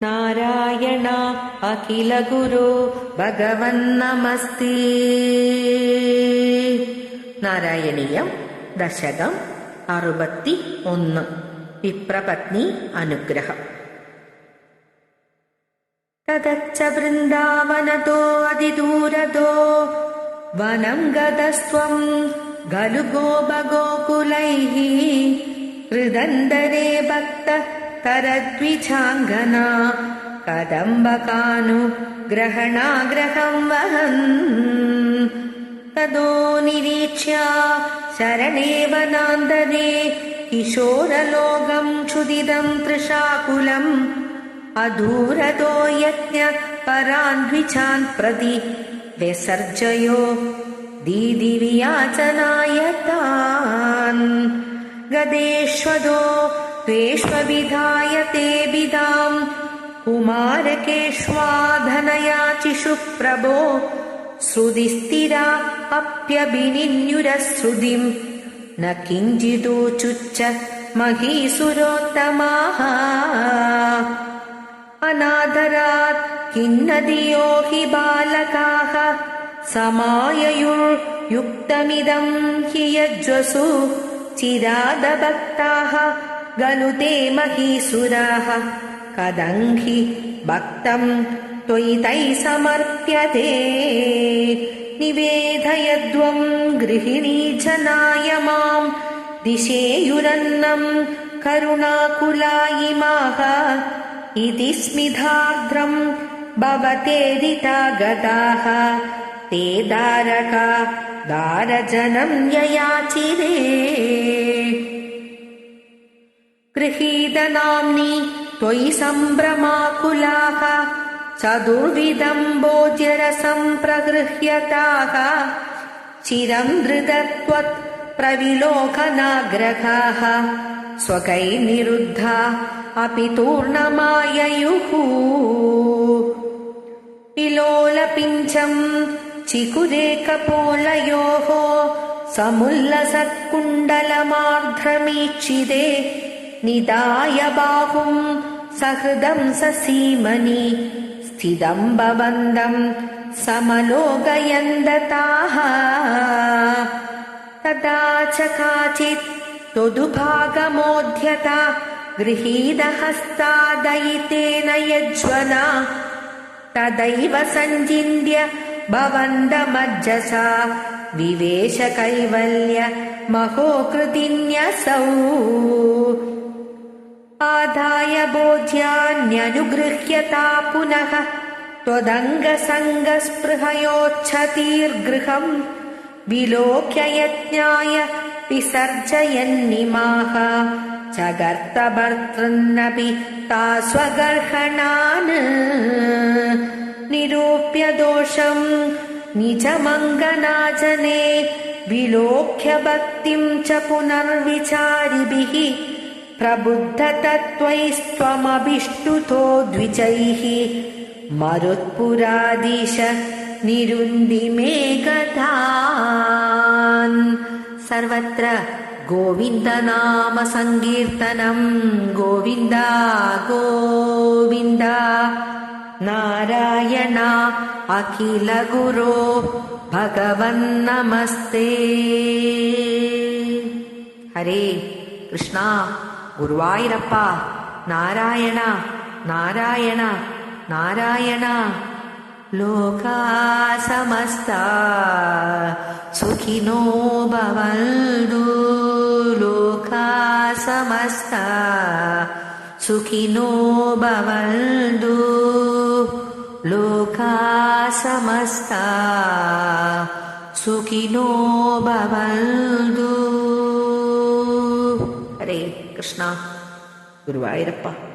नारायण अखिलगुरु भगवन्नमस्ति നാരായണീയം ദശകം അറുപത്തി ഒന്ന് വിപ്രപത്നി അനുഗ്രഹം തതച്ച വൃന്ദാവനതോ അതിദൂരതോ വനം ഗതസ്ത്വം ഖലു ഗോപഗോകുലൈः हृदन्दरे भक्त तरद्विजाङ्गना कदम्बकानुग्रहणाग्रहं वहन्। तदो निरीक्ष्य शरणेव नान्दरे किशोरलोकं क्षुदिदं तृषाकुलम् अधूरतो यज्ञ परान्विचान् प्रति व्यसर्जयो दीदिवियाचनाय तान् गदेष्वदो त्वेष्वविधाय ते विदाम् कुमारकेष्वाधनयाचिषु प्रभो श्रुतिस्थिरा अप्यभिनिन्युरश्रुतिम् न किञ्चिदूचुच्च महीसुरोत्तमाः। अनादरात् किन्नदियो हि बालकाः। समाययुर्युक्तमिदम् हि यज्वसु। चिरादभक्ताः गनु ते महीसुराः। कदङ्घि भक्तम् त्वयि तैः समर्प्यते। निवेदयद्वम् गृहिणी जनाय माम् दिशेयुरन्नम् करुणाकुला इमाः इति स्मितार्द्रम् भवतेदिता गताः ते दारका दारजनम् ययाचिरे गृहीतनाम्नि त्वयि सम्भ्रमाकुलाः चतुर्विधम् भोज्यरसम् प्रगृह्यताः। चिरम् धृतत्वत् प्रविलोकनाग्रहाः। स्वकैर्निरुद्धा अपि तूर्णमाययुः विलोलपिञ्चम् चिकुरेकपोलयोः समुल्लसत्कुण्डलमार्ध्रमीक्षिते निदाय बाहुम् सहृदम् ससीमनि स्थितम् भवन्दम् समलोकयन्दताः। तदा च काचित् त्वदुभागमोध्यता गृहीतहस्तादयितेन यज्वना। तदैव सञ्चिन्त्य भवन्दमज्जसा विवेशकैवल्य महोकृतिन्यसौ आदाय बोध्यान्यनुगृह्यता पुनः। त्वदङ्गसङ्गस्पृहयोच्छतीर्गृहम् विलोक्य यज्ञाय विसर्जयन्निमाः। जगर्तभर्तृन्नपि तास्वगर्हणान्। निरूप्य दोषम् निजमङ्गनाजने विलोक्य भक्तिम् च पुनर्विचारिभिः प्रबुद्धतत्त्वैस्त्वमभिष्टुतो द्विजैः मरुत्पुराधीश निरुन्धि मे गतान् सर्वत्र गोविन्दनाम सङ्कीर्तनम् गोविन्द गोविन्द। नारायण अखिलगुरो भगवन्नमस्ते। हरे कृष्णा गुरुवायुरप्प नारायण नारायण नारायण। लोका समस्ता सुखिनो भवन्तु। लोका समस्ता सुखिनो भवन्तु। लोका समस्ता सुखिनो भवन्तु हरे कृष्ण गुरुवायुरप्प